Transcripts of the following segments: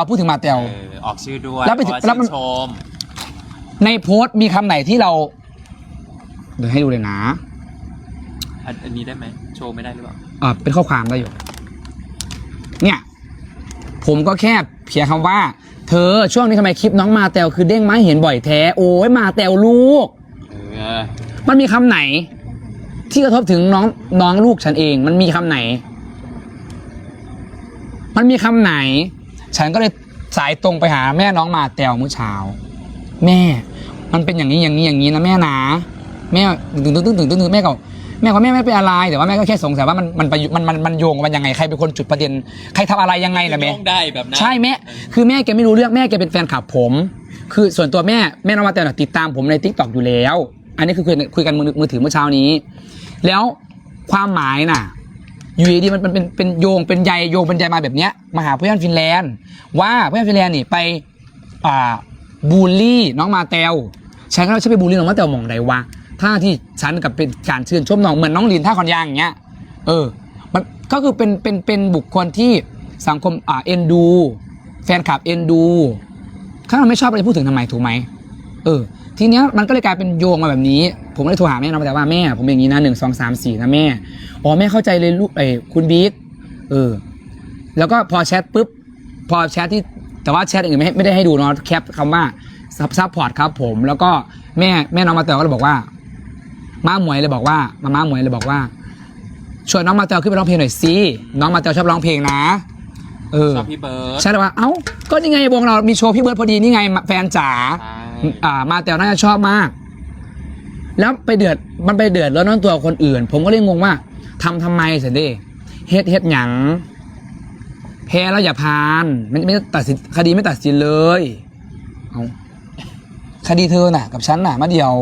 เอาพูดถึงมาเตลเออออกชื่อด้วยแล้วไปถึงเพราะแล้วมัน ชื่นชมในโพสต์มีคำไหนที่เรา เดี๋ยวให้ดูเลยนะอันอันนี้ได้ไหมโชว์ไม่ได้หรือเปล่าอ่าเป็นข้อความได้อยู่ เนี่ย ผมก็แค่เพียงคำว่า เธอช่วงนี้ทำไมคลิปน้องมาแตวคือเด้งมาให้เห็นบ่อยแท้โอ้ยมาแตวลูก เออมันมีคำไหน ที่กระทบถึงน้องน้องลูกฉันเอง มันมีคำไหน มันมีคำไหน ฉันก็เลยสายตรงไปหาแม่น้องมาแตวเมื่อเช้า แม่ มันเป็นอย่างนี้อย่างนี้อย่างนี้นะแม่นะแม่ตึงตึงตึงตึงตึงตึงแม่ก็แม่ก็แม่ไม่เป็นอะไรแต่ว่าแม่ก็แค่สงสัยว่ามันมันไปมันมันมันโยงกันยังไงใครเป็นคนจุดประเด็นใครทำอะไรยังไงล่ะแม่โยงได้แบบนั้นใช่แม่คือแม่แกไม่รู้เรื่องแม่แกเป็นแฟนคลับผม คือส่วนตัวแม่แม่น้องมาแต่ติดตามผมในทิกตอกอยู่แล้ว อันนี้คือคุยคุยกันมือมือถือเมื่อเช้านี้ แล้วความหมายน่ะ อยู่ดีๆมันเป็นเป็นเป็นโยงเป็นใยโยงเป็นใยมาแบบเนี้ยมาหาเพื่อนฟินแลนด์ ว่าเพื่อนฟินแลนด์นี่ไปอ่าบูลลี่น้องมาเตลฉันก็ฉันไปบูลลี่น้องมาเตลมองใดวะถ้าที่ฉันกับเป็นการชื่นชมน้องเหมือนน้องลินท่าคอนยางอย่างเงี้ยเออมันก็คือเป็นเป็นเป็นบุคคลที่สังคมอ่าเอ็นดู แฟนคลับเอ็นดูถ้าเราไม่ชอบเราจะพูดถึงทำไมถูกไหมเออ ทีเนี้ยมันก็เลยกลายเป็นโยงมาแบบนี้ ผมก็เลยโทรหาแม่น้องแต่ว่าแม่ ผมเป็นอย่างนี้นะหนึ่งสองสามสี่นะแม่อ๋อแม่เข้าใจเลยลูกไอ้ยคุณบิ๊กเออ แล้วก็พอแชทปุ๊บพอแชทที่แต่ว่าแชทอื่นไม่ให้ไม่ได้ให้ดูเนาะแคปคำว่าซัพพอร์ตครับผมแล้วก็แม่แม่น้องมาเตลก็เลยบอกว่าม้าหมวยเลยบอกว่ามาม้าหมวยเลยบอกว่าชวนน้องมาเตลขึ้นไปร้องเพลงหน่อยสิน้องมาเตลชอบร้องเพลงนะเออชอบพี่เบิร์ดใช่เลยว่าเอ้าก็นี่ไงวงเรามีโชว์พี่เบิร์ดพอดีนี่ไงแฟนจ๋าใช่ อ่ามาแต่น่าจะชอบมาก แล้วไปเดือดมันไปเดือดแล้วน้องตัวคนอื่น ผมก็เลยงงว่าทำทำไมเสิเด้เฮ็ดเฮ็ดหยังแพ้แล้วอย่าพานไม่ไม่ตัดสินคดีไม่ตัดสินเลยเอาคดีเธอน่ะ กับฉันน่ะมาเดียว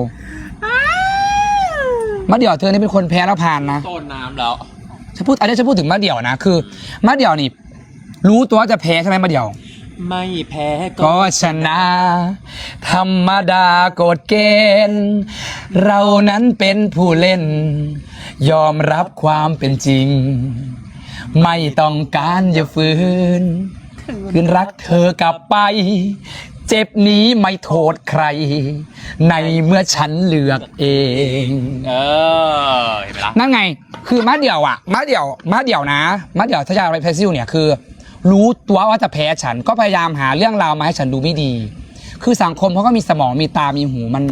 มาเดียวเธอนี่เป็นคนแพ้แล้วพานนะโซนน้ำแล้วฉันพูดอันนี้ฉันพูดถึงมาเดี่ยวนะคือมาเดี่ยวนี่ รู้ตัวว่าจะแพ้ใช่ไหมมาเดี่ยว ไม่แพ้ก็ชนะ ธรรมดากฎเกณฑ์ เรานั้นเป็นผู้เล่น ยอมรับความเป็นจริง ไม่ต้องการจะฝืน คืนรักเธอกลับไป เจ็บนี้ไม่โทษใคร ในเมื่อฉันเลือกเอง เออเห็นไหมล่ะนั่นไง คือมาเดี่ยวอะมาเดี่ยวมาเดี่ยวนะมาเดี่ยวทยาไรเพซิลเนี่ยคือ รู้ตัวว่าจะแพ้ฉัน ก็พยายามหาเรื่องราวมาให้ฉันดูไม่ดี คือสังคมเขาก็มีสมองมีตามีหูมัน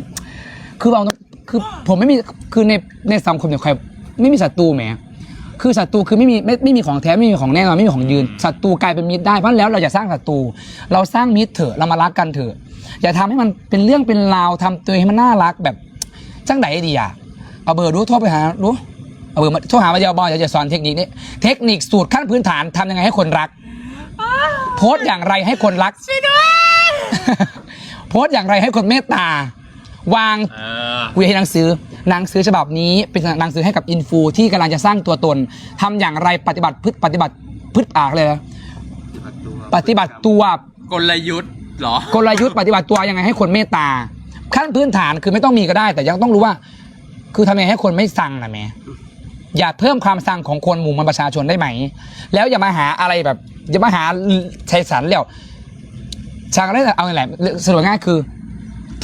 คือเอาคือผมไม่มีคือในในสังคมเนี่ยใครไม่มีศัตรูแหมคือศัตรูคือไม่มีไม่ไม่มีของแท้ไม่มีของแน่นอนไม่มีของยืนศัตรูกลายเป็นมิตรได้เพราะแล้วเราอย่าสร้างศัตรูเราสร้างมิตรเถอะเรามารักกันเถอะ อย่าทำให้มันเป็นเรื่องเป็นราวทำตัวให้มันน่ารักแบบจังไหนดีอะเอาเบอร์ดูโทรไปหาดูเอาเบอร์มาโทรหามาเดียวบอลจะสอนเทคนิคนี้เทคนิคสูตรขั้นพื้นฐานทำยังไงให้คนรัก โพสต์อย่างไรให้คนรักโพสต์อย่างไรให้คนเมตตา วางเออกูอยากให้หนังสือหนังสือฉบับนี้เป็นหนังสือให้กับอินฟูที่กำลังจะสร้างตัวตนทำอย่างไรปฏิบัติพฤติปฏิบัติพฤติอากเลยนะปฏิบัติตัว กลยุทธ์เหรอ กลยุทธ์ปฏิบัติตัวยังไงให้คนเมตตา ขั้นพื้นฐานคือไม่ต้องมีก็ได้ แต่ยังต้องรู้ว่า คือทำยังไงให้คนไม่สั่งนะแม่ อย่าเพิ่มความสั่งของคนหมู่มวลประชาชนได้ไหม แล้วอย่ามาหาอะไรแบบอย่ามาหาชัยสันแล้วชางได้เอาไงแหละสรุปง่ายคือ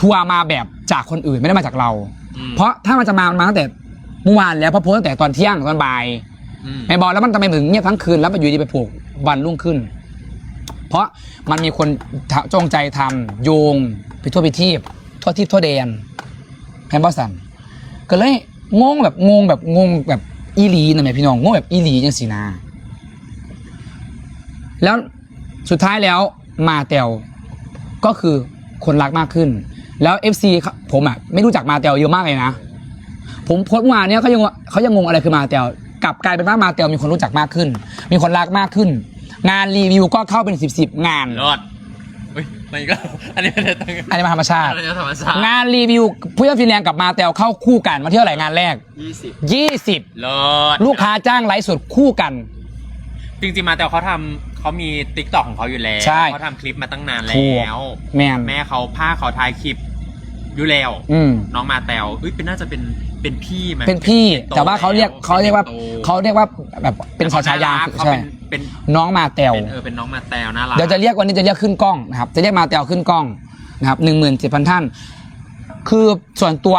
ทัวร์มาแบบจากคนอื่นไม่ได้มาจากเราอืมเพราะถ้ามันจะมามาตั้งแต่เมื่อวานแล้วเพราะโพสต์ตั้งแต่ตอนเที่ยงตอนบ่ายอืมไม่บอกแล้วมันทำไมถึงเงียบทั้งคืนแล้วไปอยู่ดีไปผูกวันรุ่งขึ้น เพราะมันมีคนจงใจทำโยงไปทั่วไปทีบทั่วทิพย์ทั่วแดนแพนบอสันก็เลยงงแบบงงแบบงงแบบ อีหลีนะแม่พี่น้องงงแบบอีหลีจังสีนาแล้วสุดท้ายแล้วมาเตลก็คือคนรักมากขึ้น แล้ว FC เขาผมอะไม่รู้จักมาเตลเยอะมากเลยนะ ผมโพสต์มาเนี้ยเขายังเขายังงงอะไรคือมาเตลกลับกลายเป็นว่ามาเตลมีคนรู้จักมากขึ้น มีคนรักมากขึ้น งานรีวิวก็เข้าเป็นสิบสิบงานรอด เฮ้ยมาอีกแล้วอันนี้ไม่ได้ตั้งอันนี้มาธรรมชาติ อันนี้ธรรมชาติงานรีวิวผู้ยอดฟินแลนด์กับมาเตลเข้าคู่กันมาเที่ยวไหนงานแรก ยี่สิบ20รอดลูกค้าจ้างไลฟ์สดคู่กัน จริงๆมาแต่เขาทำเขามีติ๊กต็อกของเขาอยู่แล้วใช่เขาทำคลิปมาตั้งนานถูกแล้ว แมนแม่เขาพาเขาถ่ายคลิปอยู่แล้ว อืม น้องมาแตวเอ้ยเป็นน่าจะเป็น เป็นพี่ไหมเป็นพี่โตแต่ว่าเขาเรียกแล้วเขาเรียกว่าโตเขาเรียกว่าแบบเป็นฉายาเขาใช่เป็นเป็นน้องมาแตวเป็นเออเป็นน้องมาแตวน่ารักเดี๋ยวจะเรียกวันนี้จะเรียกขึ้นกล้องนะครับจะเรียกมาแตวขึ้นกล้องนะครับหนึ่งหมื่นเจ็ดพันท่าน คือส่วนตัว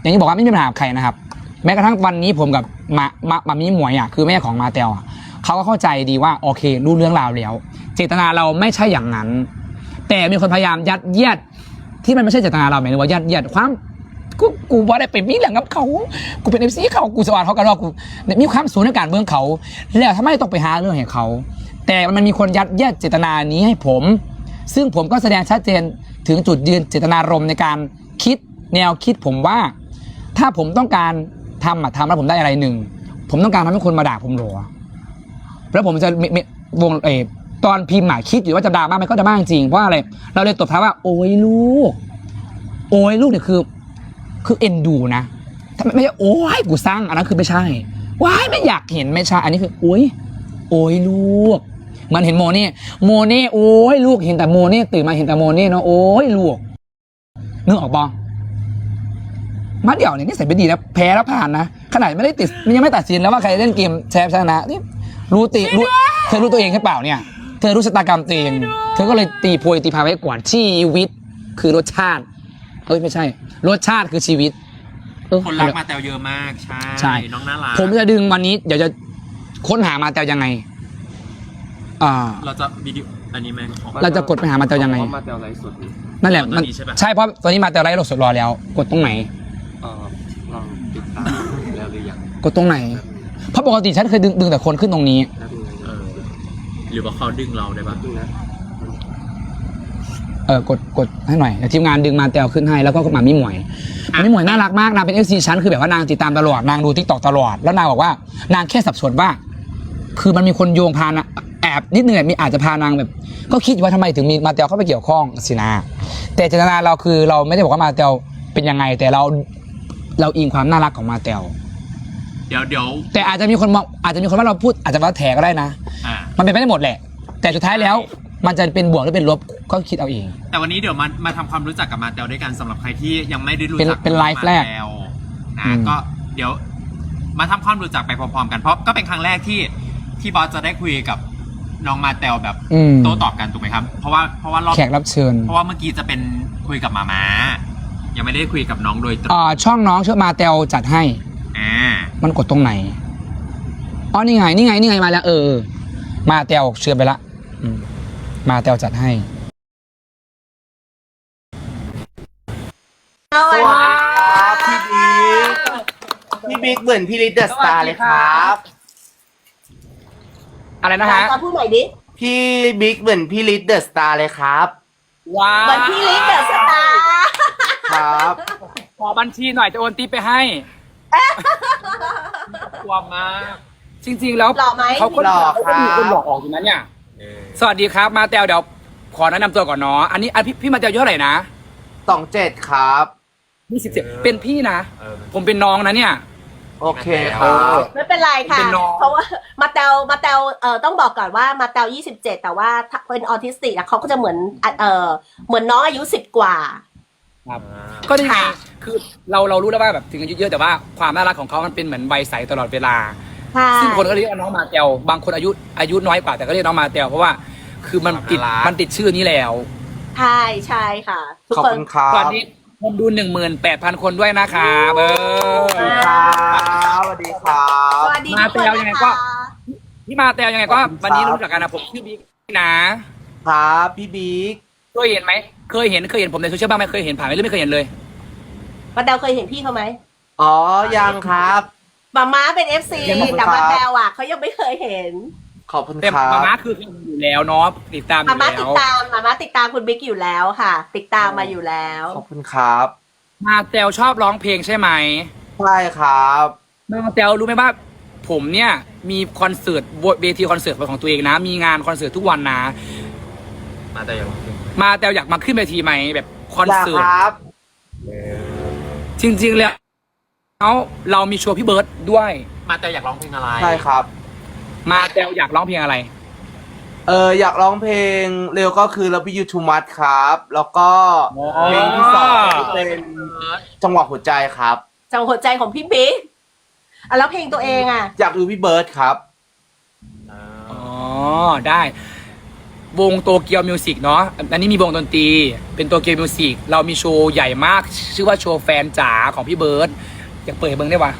อย่างที่บอกว่าไม่มีปัญหากับใครนะครับ แม้กระทั่งวันนี้ผมกับมามามามีหมวยอะคือแม่ของมาแตวอะเขาก็เข้าใจดีว่าโอเครู้เรื่องราวแล้ว เจตนาเราไม่ใช่อย่างนั้น แต่มีคนพยายามยัดเยียดที่มันไม่ใช่เจตนาเราหมายถึงว่ายัดเยียดความ กูกูว่าได้ไปมีเรื่องกับเขา กูเป็นเอฟซีเขากูสวัสดิ์เขากันว่ากูมีความสูงในการเมืองเขา แล้วทำไมต้องไปหาเรื่องให้เขา แต่มันมีคนยัดเยียดเจตนานี้ให้ผม ซึ่งผมก็แสดงชัดเจนถึงจุดยืนเจตนารมณ์ในการคิดแนวคิดผมว่า ถ้าผมต้องการทำอะทำแล้วผมได้อะไรหนึ่งผมต้องการทำให้คนมาด่าผมหรอแล้วผมจะมีวงเอตอนพิมพ์อะคิดอยู่ว่าจะด่ามากไหมก็จะมากจริงเพราะอะไร เราเลยตบท้ายว่า โอ้ยลูก โอ้ยลูกเนี่ยคือ คือเอ็นดูนะไม่ใช่โอ้ยกูสร้างอันนั้นคือไม่ใช่ว้ายไม่อยากเห็นไม่ใช่อันนี้คือโอ้ยโอ้ยลูก มันเห็นโมเน่โมเน่โอ้ยลูกเห็นแต่โมเน่ตื่นมาเห็นแต่โมเน่เนาะโอ้ยลูกนึกออกปะมาเดี่ยวเนี่ยนี่ใส่ไปดีนะแพ้แล้วผ่านนะขนาดไม่ได้ติดยังไม่ตัดสินแล้วว่าใครเล่นเกมแชร์ชนะนี่รู้ตีรู้เธอรู้ตัวเองหรือเปล่าเนี่ย เธอรู้ชะตากรรมตัวเอง เธอก็เลยตีโพยตีพายไว้ก่อนชีวิตคือรสชาติ เอ้ยไม่ใช่ รสชาติคือชีวิตเออคนรักมาแตวเยอะมาก ใช่ใช่ น้องน่ารักผมจะดึงวันนี้เดี๋ยวจะค้นหามาแต่ยังไง อ่า เราจะวิดีโออันนี้ไหมของ เราจะกดไปหามาแต่ยังไงเพราะมาแต่ไลฟ์สดนี่นั่นแหละตอนมันนี้ใช่ปะ ใช่เพราะตอนนี้มาแต่ไลฟ์โหลดสดรอแล้ว กดตรงไหน เอ่อลองติดตามแล้วหรือยังกดตรงไหน เพราะปกติฉันเคยดึงดึงแต่คนขึ้นตรงนี้ แล้วดูไงเออหรือว่าเขาดึงเราได้ปะ ดูนะ เออกดกดให้หน่อยเดี๋ยวทีมงานดึงมาแตวขึ้นให้แล้วก็หมามิหมวยหมามิหมวยน่ารักมากนางเป็นเอฟซีชั้นคือแบบว่านางติดตามตลอดนางดูทิกตอกตลอด แล้วนางบอกว่านางแค่สับสนว่า คือมันมีคนโยงพานะแอบนิดนึงอะมีอาจจะพานางแบบ ก็คิดว่าทำไมถึงมีมาแตวเข้าไปเกี่ยวข้องสินะแต่เจตนาเราคือเราไม่ได้บอกว่ามาแตวเป็นยังไง แต่เราเราอิงความน่ารักของมาแตวเดี๋ยวเดี๋ยวแต่อาจจะมีคนมองอาจจะมีคนว่าเราพูดอาจจะว่าแถก็ได้นะ อ่า มันเป็นไปได้หมดแหละ แต่สุดท้ายแล้ว มันจะเป็นบวกหรือเป็นลบก็คิดเอาเอง แต่วันนี้เดี๋ยวมามาทำความรู้จักกับมาแตวด้วยกันสำหรับใครที่ยังไม่ได้รู้เป็นจักเป็นไลฟ์แรกมาตวอืนะมก็เดี๋ยวมาทำความรู้จักไปพร้อมๆกันเพราะก็เป็นครั้งแรกที่ที่บอสจะได้คุยกับน้องมาแตวแบบอืมโต้ตอบกันถูกไหมครับ เพราะว่าเพราะว่ารอบแขกรับเชิญเพราะว่าเมื่อกี้จะเป็นคุยกับมาม้ายังไม่ได้คุยกับน้องโดยตรงอ่าช่องน้องชื่อมาเตลจัดให้ อ่ามันกดตรงไหน อ๋อ นี่ไง นี่ไง นี่ไง มาแล้ว เออ มาเตลเชิญไปละอืม มาเตลจัดให้ สวัสดีครับพี่บิ๊กพี่บิ๊กเหมือนพี่ลิดเดอะสตาร์เลยครับ อะไรนะฮะตอนพูดใหม่ดิพี่บิ๊กเหมือนพี่ลิดเดอะสตาร์เลยครับ ว้าเหมือนพี่ลิศเดอะสตาร์ครับ ขอบัญชีหน่อยจะโอนตีไปให้กลัวมากจริง ๆ แล้วหล่อไหม เขาก็หล่อเขาก็มีครับ คนหลอกออกอยู่นะเนี่ย สวัสดีครับ มาเตลเดี๋ยวขอแนะนำตัวก่อนเนาะอันนี้อันพี่พี่มาเตลอายุเท่าไหร่นะสองเจ็ดครับ ยี่สิบเจ็ดเป็นพี่นะผมเป็นน้องนะเนี่ย โอเคครับไม่เป็นไรค่ะ เป็นน้อง เพราะว่ามาเตลมาเตลเอ่อต้องบอกก่อนว่ามาเตล27 แต่ว่าถ้าเป็นออทิสติกอะเขาก็จะเหมือนอะเอ่อเหมือนน้องอายุ 10 กว่าครับก็นี่ไงค่ะ คือเราเรารู้แล้วว่าแบบถึงอายุเยอะแต่ว่าความน่ารักของเขามันเป็นเหมือนวัยใสตลอดเวลา ใช่ ซึ่งคนก็เรียกว่าน้องมาเตลบางคนอายุอายุน้อยกว่าแต่ก็เรียกน้องมาเตลเพราะว่าคือมันติดน่ารัก มันติดชื่อนี้แล้วใช่ใช่ค่ะ ทุกขอบคนคุณครับ ตอนนี้คนดูหนึ่งหมื่นแปดพันคนด้วยนะครับเอสวัสดีอครับสวัสดีครับ สวัสดีมาทุกคนเตลยังไงนะก็คะ พี่มาเตลยังไงก็ขอบคุณครับ วันนี้รู้จักกันนะผมชื่อบิ๊กนะครับพี่บิ๊ก เคยเห็นไหมเคยเห็นเคยเห็นผมในโซเชียลบ้างไหมเคยเห็นผ่านไหมหรือไม่เคยเห็นเลยมาเตลเคยเห็นพี่เขาไหม อ๋อ ยังครับ มาม้าเป็น FC ขอบคุณแต่มาครับเตลอะเขายังไม่เคยเห็นขอบคุณแต่ครับมาม่าคืออยู่แล้วเนาะติดตามอมายู่ม้าแล้ติดวตามมาม้าติดตามคุณบิ๊กอยู่แล้วค่ะ ติดตามมาอยู่แล้ว ขอบคุณครับมาเตลชอบร้องเพลงใช่ไหมใช่ครับมาเตลรู้ไหมว่าผมเนี่ยมีคอนเสิร์ตเวทีคอนเสิร์ตเป็นของตัวเองนะ มีงานคอนเสิร์ตทุกวันนะ มาแตวยังมาเตลอยากมาขึ้นเวทีไหมแบบคอนอยากเสิร์ตครับ จริง ๆ แล้ว เอาเรามีโชว์พี่เบิร์ดด้วย มาแตวอยากร้องเพลงอะไรใช่ครับ มาเตลอยากร้องเพลงอะไร เอออยากร้องเพลงเร็วก็คือ Love You Too Much ครับ แล้วก็อ๋อ เพลงที่สองเป็นจังหวะหัวใจครับจากหัวใจของพี่บิ๊กอะแล้วเพลงตัวเองอะ อยากดูพี่เบิร์ดครับอ๋อ ได้ วงโตเกียวมิวสิกเนาะอันนี้มีวงดนตรี เป็นโตเกียวมิวสิกเรามีโชว์ใหญ่มาก ชื่อว่าโชว์แฟนจ๋าของพี่เบิร์ด อยากเปิดให้เบิ้งได้ปะ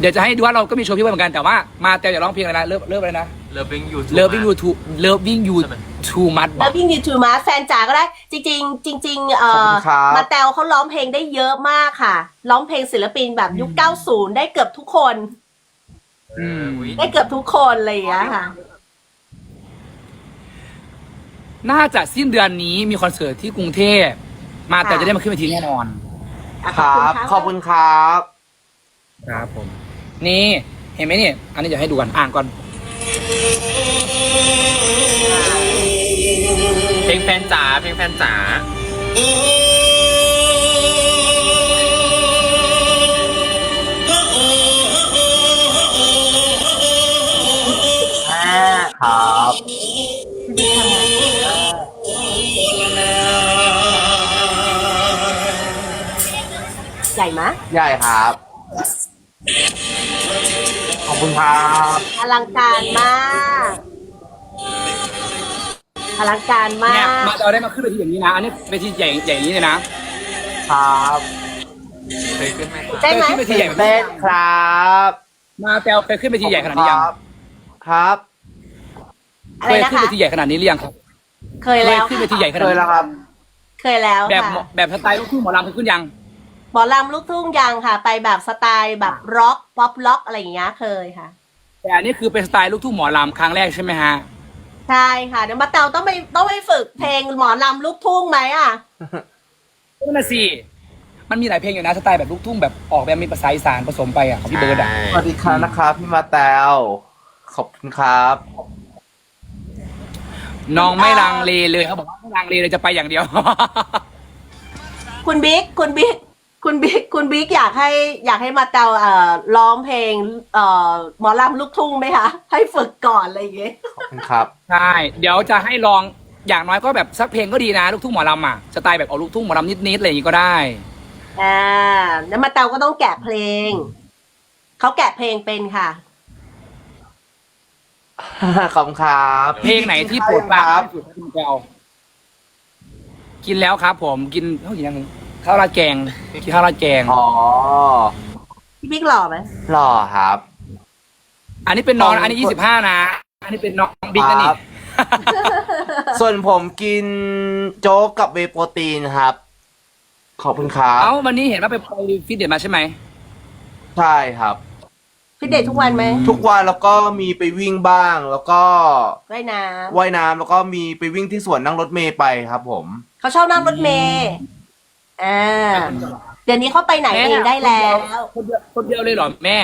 เดี๋ยวจะให้ดูว่าเราก็มีโชว์พี่เบิร์ดเหมือนกันแต่ว่ามาแต่อย่าร้องเพลงอะไรนะเลิฟเลิฟอะไรนะ Loving You Too Loving You Much Too Loving You ใช่ไหม Too Much บอแล้กววิ่งยูทูมาแฟนจ๋าก็ได้ จริงๆจริงๆเอ่ขอบอคุณครับ มาแตวเขาร้องเพลงได้เยอะมากค่ะ ร้องเพลงศิลปินแบบยุค 90 ได้เกือบทุกคน อืมได้เกือบทุกคนเลยอย่างเงี้ยค่ะ น่าจะสิ้นเดือนนี้มีคอนเสิร์ตที่กรุงเทพมาแต่ค่ะ จะได้มาขึ้นเวทีแน่นอน ครับ ขอบคุณครับ ครับผม นี่เห็นไหมนี่อันนี้จะให้ดูกันอ่านก่อน เพลงแฟนจ๋าเพลงแฟนจ๋าแม่ครับ ใหญ่มะใหญ่ครับ ขอบคุณครับอลังการมาก อลังการมาเนี่ยก มาจะได้มาขึ้นเวทีอย่างนี้นะ อันนี้เวทีใหญ่ใหญ่อย่างนี้เลยนะครับเคยขึ้นไหมคะได้ไหม เคยขึ้นเวทีใหญ่แบบเต้นี้นครับมาแตวเคยขึ้นเวทีใหญ่ขนาดนี้ยังครับครับอะเคไรยนะขึ้นคะ เวทีใหญ่ขนาดนี้หรือยังครับเคยแล้วขึ้นเวทีใหญ่ขนาเคดยนี้แล้วครับ เคยแล้วแบบค่ะ แบบสไตล์ลูกทุ่งหมอลำเคยขึ้นยัง หมอลำลูกทุ่งยังค่ะ ไปแบบสไตล์แบบร็อกป๊อปล็อกอะไรอย่างเงี้ยเคยค่ะ แต่อันนี้คือเป็นสไตล์ลูกทุ่งหมอลำครั้งแรกใช่ไหมฮะ ใช่ค่ะเดี๋ยวมาเตาต้องไปต้องไปฝึกเพลงหมอลำลูกทุ่งไหมอะ นั่นน่ะสิ มันมีหลายเพลงอยู่นะสไตล์แบบลูกทุ่งแบบออกแบบมีภาษาอีสานผสมไปอะของพี่เบิร์ดอะ สวัสดีครับนะครับพี่มาแตวขอบคุณครับน้องไม่ลังเลเลยเขาบอกว่าไม่ลังเลเลยจะไปอย่างเดียว คุณบิ๊กคุณบิ๊ก คุณบิ๊กคุณบิ๊กอยากให้อยากให้มาเตาเอ่อร้องเพลงเอ่อหมอลำลูกทุ่งไหมคะ ให้ฝึกก่อนอะไรอย่างเงี้ยขอบคุณครับ ใช่เดี๋ยวจะให้ลองอย่างน้อยก็แบบสักเพลงก็ดีนะลูกทุ่งหมอลำอะสไตล์แบบเอาลูกทุ่งหมอลำนิดๆอะไรอย่างงี้ก็ได้ อ่าแล้วมาเตาก็ต้องแกะเพลง เขาแกะเพลงเป็นค่ะ ขอบคุณครับเพลงไหนที่โปรดปรานที่สุดที่คุณแกเอากินแล้วครับ ผมกินเท่าไหร่ยัง ข้าวราดแกงกินข้าวราดแกง อ๋อพี่บิ๊กหล่อไหมหล่อครับ อันนี้เป็นน้องนะอันนี้ยี่สิบห้านะ อันนี้เป็นน้องบิ๊กนะนี่ครับ ส่วนผมกินโจ๊กกับเวย์โปรตีนครับ ขอบคุณครับ เอ้าวันนี้เห็นว่าไปไปฟิตเนสมาใช่ไหมใช่ครับ พี่เดททุกวันไหมทุกวันแล้วก็มีไปวิ่งบ้าง แล้วก็ว่ายน้ว่ายน้ำแล้วก็มีไปวิ่งที่สวนนั่งรถเมย์ไปครับ ผมำเขาชอบนั่งรถเมย์ อ่าเดี๋ยวนี้เขาไปไหนเองได้แล้ว คนเดียวคนเดียวเลยเหรอแม่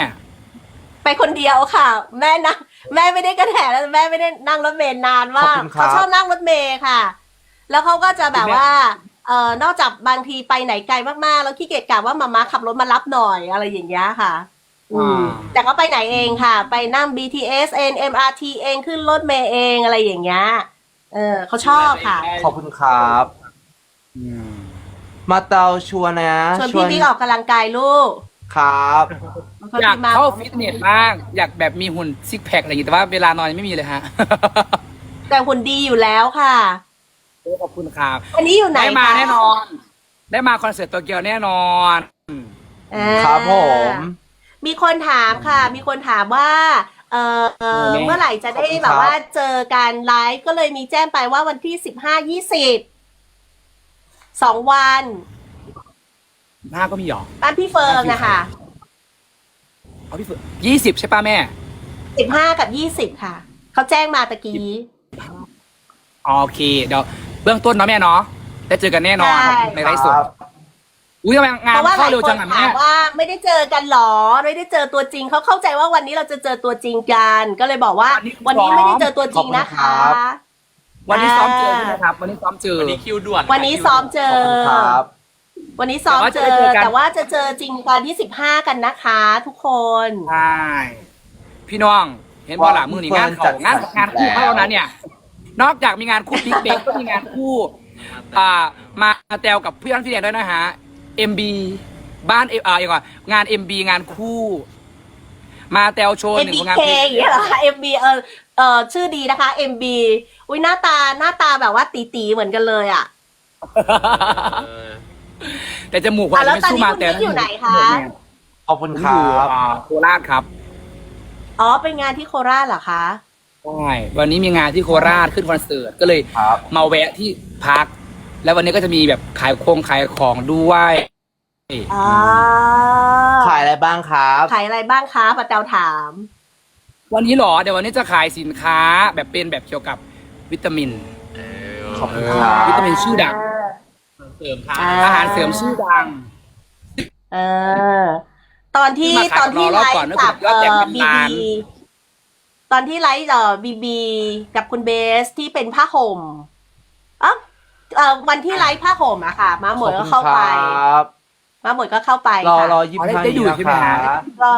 ไปคนเดียวค่ะ แม่นั่งแม่ไม่ได้กระแถแล้วแม่ไม่ได้นั่งรถเมล์นานมากขอบคุณครับ เขาชอบนั่งรถเมล์ค่ะ แล้วเขาก็จะแบบว่าเอ่อนอกจากบางทีไปไหนไกลมากๆ แล้วขี้เกียจกลับว่ามาม่าขับรถมารับหน่อยอะไรอย่างเงี้ยค่ะ อืมอ่าแต่ก็ไปไหนเองค่ะ ไปนั่ง BTS เอง MRT เองขึ้นรถเมล์เองอะไรอย่างเงี้ยเออเขาชอบค่ะ ขอบคุณครับอืม มาเตาชวนนะชวนพี่บิ๊กออกกำลังกายลูกครับอยากเข้าฟิตเนสบ้าง อยากแบบมีหุ่นซิกแพคอะไรอย่างงี้แต่ว่าเวลานอนยังไม่มีเลยฮะ แต่หุ่นดีอยู่แล้วค่ะโอ้ขอบคุณครับอันนี้อยู่ไหนได้มาคะแน่นอน ได้มาคอนเสิร์ตโตเกียวแน่นอนอ่าครับผมมีคนถามค่ะ มีคนถามว่า เออเออแม่เมื่อไหร่จะได้ขอบคุณแบบครับว่าเจอการไลฟ์ก็เลยมีแจ้งไปว่าวันที่สิบห้ายี่สิบ สองวันหน้าก็มีหรอบ้านพี่เฟิร์นนะคะเอาพี่ฝึกยี่สิบใช่ป่ะแม่สิบห้ากับยี่สิบค่ะ เขาแจ้งมาตะกี้ โอเค เดี๋ยวเบื้องต้นเนาะแม่เนาะได้เจอกันแน่นอนใช่ในไลฟ์สดครับอุ้ยทำไมงานเพราะว่าหเข้าลายเร็วคจันงอะถาแม่มว่าไม่ได้เจอกันหรอ ไม่ได้เจอตัวจริงเขาเข้าใจว่าวันนี้เราจะเจอตัวจริงกัน ก็เลยบอกว่า วันนี้ไม่ได้เจอตัวจริงนะคะ วันนี้ซ้อมเจอใช่ไหมครับ วันนี้ซ้อมเจอวันนี้คิวด่วนวันนี้ซ้อมเจขออบคุณครับ วันนี้ซ้อมเจแต่ว่าจะได้เจอกันอแต่ว่าจะเจอจริงตอนที่สิบห้ากันนะคะ ทุกคน ใช่พี่น้อง เห็นบอลหลังมือนี่งานเขางานงานคู่เขาแล้วนะเนี่ย นอกจากมีงานคู่บิ๊กเบกก็มีงานคู่อ่ามาแตวกับพี่อันพี่แดงด้วยนะฮะ MB บ้านเออ่าอย่างก่อนงาน MB งานคู่ มาแตวโชว์หนึ่งผลงาน MBK เพลงอย่างเงี้ยเหรอคะ MB เออ เออชื่อดีนะคะ MB อุ้ยหน้าตาหน้าตาแบบว่าตีๆเหมือนกันเลยอะแต่จมูกว่าอะแล้วไม่สู้มาตอนนี้คุณแต่บิ๊กอยู่ไหนคะ ขอบคุณผมคอรัยู่บ อ่าโคราชครับอ๋อเป็นงานที่โคราชเหรอคะ ใช่วันนี้มีงานที่โคราชขึ้นคอนเสิร์ตก็เลยครับ มาแวะที่พัก แล้ววันนี้ก็จะมีแบบขายโครงขายของด้วยอ่าขายอะไรบ้างครับ ขายอะไรบ้างคะป้าเจ้าถาม วันนี้เหรอ เดี๋ยววันนี้จะขายสินค้าแบบเป็นแบบเกี่ยวกับวิตามินขอบคุณครับ วิตามินชื่อดังเสริมค่ะอ่าอาหารเสริมชื่อดัง เออ ตอนที่ที่มาขายตอนที่กับไลเราก่อนฟ์นะกับคุณยอดเอ่แจกอเป็นบีล้านบีตอนที่ไลฟ์เอ่อบีบีกับคุณเบสที่เป็นผ้าห่มอ๋อเอ่อวันที่ไลฟ์ผ้าห่มอะค่ะ มาหมวยก็เข้าไปขอบคุณครับมาหมวยก็เข้าไปรอค่ะรอยิ้มอ๋อได้ให้ได้ดูนะใช่ไหมคฮะรับก็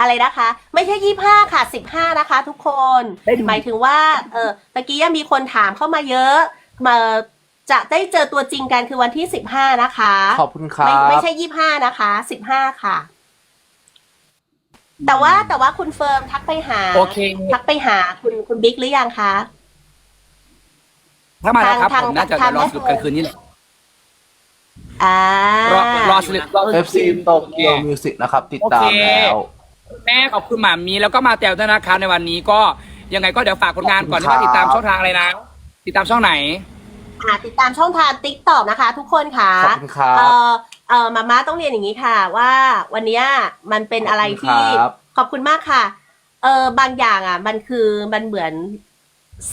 อะไรนะคะ ไม่ใช่ยี่ห้าค่ะสิบห้านะคะ ทุกคนได้ดูหมายถึงว่าเออตะกี้ยังมีคนถามเข้ามาเยอะมาจะได้เจอตัวจริงกันคือวันที่สิบห้านะคะ ขอบคุณครับไม่ไม่ใช่ยี่ห้านะคะสิบห้าค่ะ แต่ว่าแต่ว่าคุณเฟิร์มทักไปหาโอเค ทักไปหาคุณคุณบิ๊กหรือยังคะถ้ามาแล้วครับทางผมน่าจะทางรอสรุปกันคืนนี้แหละอ่ารอรอสรุปรอเอฟซีโตเกียวมิวสิกนะครับ ติดตามโอเคแล้วแม่ขอบคุณหมามีแล้วก็มาแตวด้วยนะครับในวันนี้ก็ยังไงก็เดี๋ยวฝากผลงานก่อนขอบคุณว่าติดตามครับช่องทางอะไรนะ ติดตามช่องไหน อ่าติดตามช่องทางติ๊กต็อกนะคะ ทุกคนค่ะขอบคุณครับ เออเออมาม่าต้องเรียนอย่างนี้ค่ะว่าวันเนี้ยมันเป็นอะไรที่ ขอบคุณครับ ขอบคุณมากค่ะ เออบางอย่างอะ มันคือมันเหมือน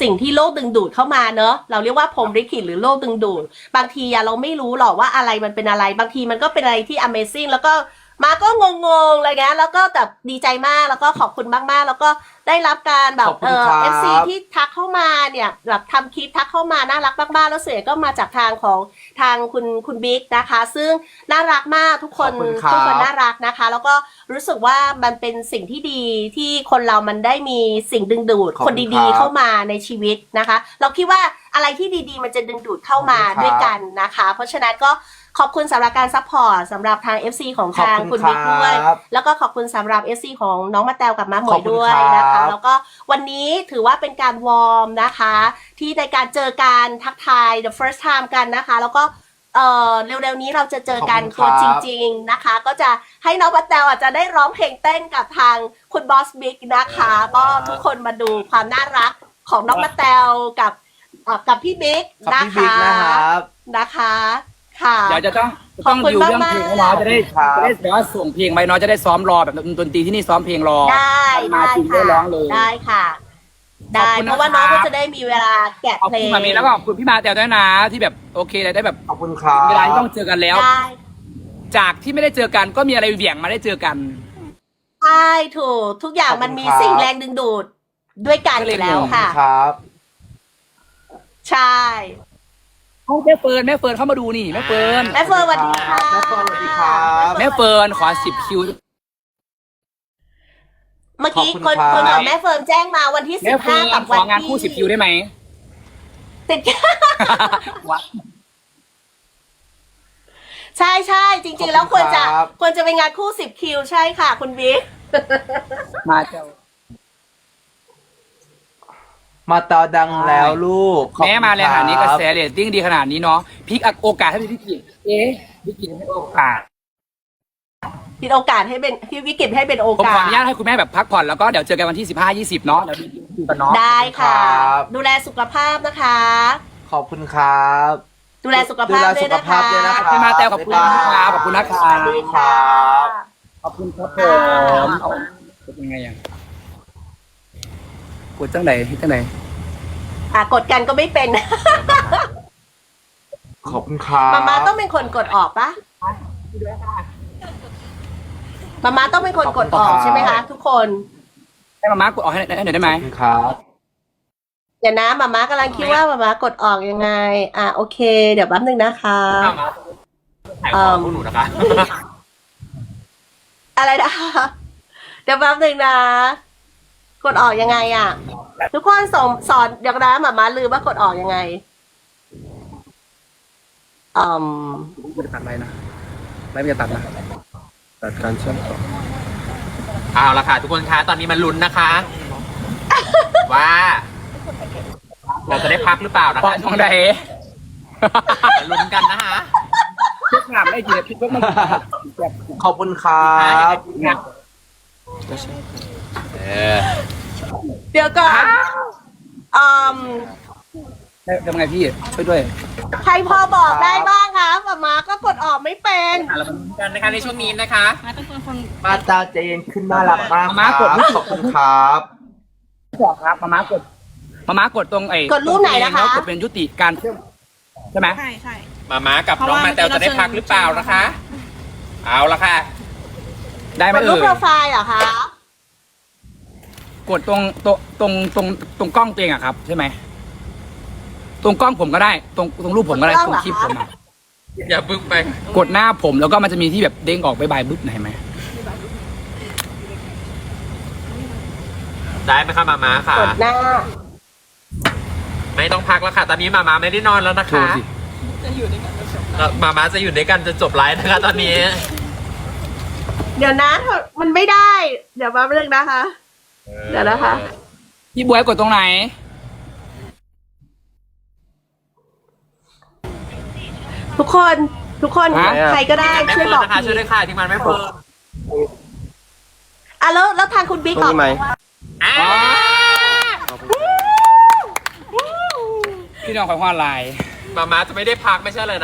สิ่งที่โลกดึงดูดเข้ามาเนอะเราเรียกว่าพรหมลิขิตหรือโลกดึงดูด บางทีอะเราไม่รู้หรอกว่าอะไรมันเป็นอะไร บางทีมันก็เป็นอะไรที่ Amazing แล้วก็ มาก็งงๆอะไรเงี้ยแล้วก็แบบดีใจมากแล้วก็ขอบคุณมากๆ แล้วก็ได้รับการแบบขอบคุเอณอครับฟซีที่ทักเข้ามาเนี่ยแบบทำคลิปทักเข้ามาน่ารักมากๆแล้วเสียก็มาจากทางของทางคุณคุณบิ๊กนะคะ ซึ่งน่ารักมากทุกคนขอบคุณครับ ทุกคนน่ารักนะคะ แล้วก็รู้สึกว่ามันเป็นสิ่งที่ดีที่คนเรามันได้มีสิ่งดึงดูดขอบคคุนณดีคๆรับเข้ามาในชีวิตนะคะ เราคิดว่าอะไรที่ดีๆ มันจะดึงดูดเข้ามาขอบคุณครับ ด้วยกันนะคะ เพราะฉะนั้นก็ ขอบคุณสำหรับการซัพพอร์ตสำหรับทาง FC ของทางขอบคุคุณณบิ๊กด้วยครับแล้วก็ขอบคุณสำหรับ FC ของน้องมาแตวกับม้าหมขวอยบคุณด้วยครับนะคะ แล้วก็วันนี้ถือว่าเป็นการวอร์มนะคะ ที่ในการเจอการทักทาย the first time กันนะคะ แล้วก็เอ่อเร็วๆนี้เราจะเจอกันขอบตัคุวณครับจริง ๆนะคะ ก็จะให้น้องมาแตวอาจจะได้ร้องเพลงเต้นกับทางคุณบอสบิ๊กนะคะ ก็ทุกคนมาดูความน่ารักของน้องมาแตวกับเอ่อกับพี่บิ๊กกับนะพี่บิ๊กคะนะครับนะ คะค่ะเดี๋ยวจะต้องจะขต้ออบงคุณดิวเรื่องมากๆเพลงให้น้องจะได้ครับ จะได้แบบว่าส่งเพลงไปน้องจะได้ซ้อมรอแบบดนตรีที่นี่ซ้อมเพลงรอได้มาได้จริงได้ค่ะร้องเลย ได้ค่ะ ได้ขอบคุณเพราะว่านะครับน้องก็จะได้มีเวลาแกะขอบเพลคุณงหมามีแล้วก็ขอบคุณพี่มาแตวด้วยนะที่แบบโอเคเลยได้แบบขอบคุณครับเวลาที่ต้องเจอกันแล้ว ได้จากที่ไม่ได้เจอกันก็มีอะไรเหวี่ยงมาได้เจอกัน ใช่ถูก ทุกอย่างขอบคุณมันมีครับสิ่งแรงดึงดูดด้วยกันก็อเลยยู่แล้วขอบณค่ะ ครับ ใช่ แม่เฟิร์นแม่เฟิร์นเข้ามาดูนี่แม่เฟิร์นแม่เฟิร์นสวัสดีค่ะแม่เฟิร์นสวัสดีครับ แม่เฟิร์นขอสิบคิว เมื่อกี้ขอบคคุนณครับ คนของแม่เฟิร์นแจ้งมาวันที่แม่สิบเฟิห้าร์นกับขวันองานที่คู่สิบคิวได้ไหมติดวะ ใช่ใช่จริง ๆ แล้วขคอบวรคุณจะครับ ควรจะเป็นงานคู่สิบคิวใช่ค่ะ คุณบิ๊กมาเจ้า มาตาดังแล้วลูกขอบคุณแม่มาเลยขนาดนี้กคระบแสเรตติ้งดีขนาดนี้เนาะพลิกโอกาสให้พี่กิจเอ๊ะพี่กิจให้โอกาสผิดโอกาสให้เป็นที่วิกฤตให้เป็นโอผมกาขอส อนุญาตให้คุณแม่แบบพักผ่อนแล้วก็เดี๋ยวเจอกันวันที่สิบห้ายี่สิบเนาะเดี๋ยวดูกันเนาะ ได้ค่ะ ครับ ดูแลสุขภาพนะคะ ขอบคุณครับ ดูแลสุขภาพด้วยดูแลสุขนะภาคะพด้วยนะครับ พี่มาแต้วขอบคุณนะครับขอบคุณนะคสรัวัสดีบค่ะ ขอบคุณครับผมเอาเป็นยังไงอะกดจังไหนจังไหน อะกดกันก็ไม่เป็น ขอบคุณครับมาม่าต้องเป็นคนกดออกปะมาม่าต้องเป็นคนกดออกใช่ไหมคะ ทุกคน ให้มามากดออกให้ให้หน่อยได้ไหมขอบคุณครับ เดี๋ยวนะมาม่ากำลังคิดว่ามาม่ากดออกยังไง อะโอเค เดี๋ยวแป๊บนึงนะคะถ่ายของพวกหนูนะคะ อะไรนะคะ เดี๋ยวแป๊บนึงนะ กดออกยังไงอะ ทุกคนส่งสอนเดี๋ยวนะมาม่าลืมว่ากดออกยังไงอืมบริษัทอะไรนะไลฟ์มันจะตัดนะตัดการเชื่อมต่อเอาละค่ะ ทุกคนคะตอนนี้มันลุ้นนะคะ ว่า เราจะได้พักหรือเปล่านะปอคะนทองใดจะลุ้นกันนะคะทุกถามได้กี่นาทีพวกมันขอบคุณครับ เนี่ยเออเดี๋ยวก่อนอืมทำไงพี่ช่วยด้วยใครพอบอกได้บ้างคะหมามาก็กดออกไม่เป็นเรามาลุ้นกันนะคะในช่วงนี้นะคะ มาตาใจเย็นขึ้นน่ารักมากมากดครับขอบคุณครับบอกครับมามากดมามากดตรงไอ้กดรูปไหนนะคะ แล้วกดเป็นยุติการเชื่อมใช่ไหมใช่ใช่ มาม้ากับน้องมาแตวจะได้พักหรือเปล่านะคะ เอาละค่ะ ได้ไหมกดรูเอ่ปโปรยไฟล์เหรอคะ กดตรงตรงตรงตรงตรงกล้องตัวเองอะครับ ใช่ไหมตรงกล้องผมก็ได้ ตรงตรงรูปผมก็ได้ตรงคลิปผมอะอย่าบึ้งไป กดหน้าผมแล้วก็มันจะมีที่แบบเด้งออกไปบายบึ๊บไหนไหมได้ไหมคะมาม้าค่ะ กดหน้า ไม่ต้องพักแล้วค่ะ ตอนนี้มาม้าไม่ได้นอนแล้วนะโชคะว์สิแล้วมาม้าจะอยู่ด้วยกันจนจบไลฟ์นะคะ ตอนนี้ เดี๋ยวนะมันไม่ได้ เดี๋ยวมาเรื่องนะคะ เดี๋ยวนะคะ พี่บวยกดตรงไหน ทุกคนทุกคนฮะ ใครก็ได้ไม่ช่วยเพิ่บมอกนะคะทีช่วยด้วยค่ะที่มันไม่เพิ่มอะแล้วแล้วทางคุณบิ๊กตรงออกนี้ไหมอ่าพี่น้องของว่าลายมาม้าจะไม่ได้พักไม่ใช่เลยนะ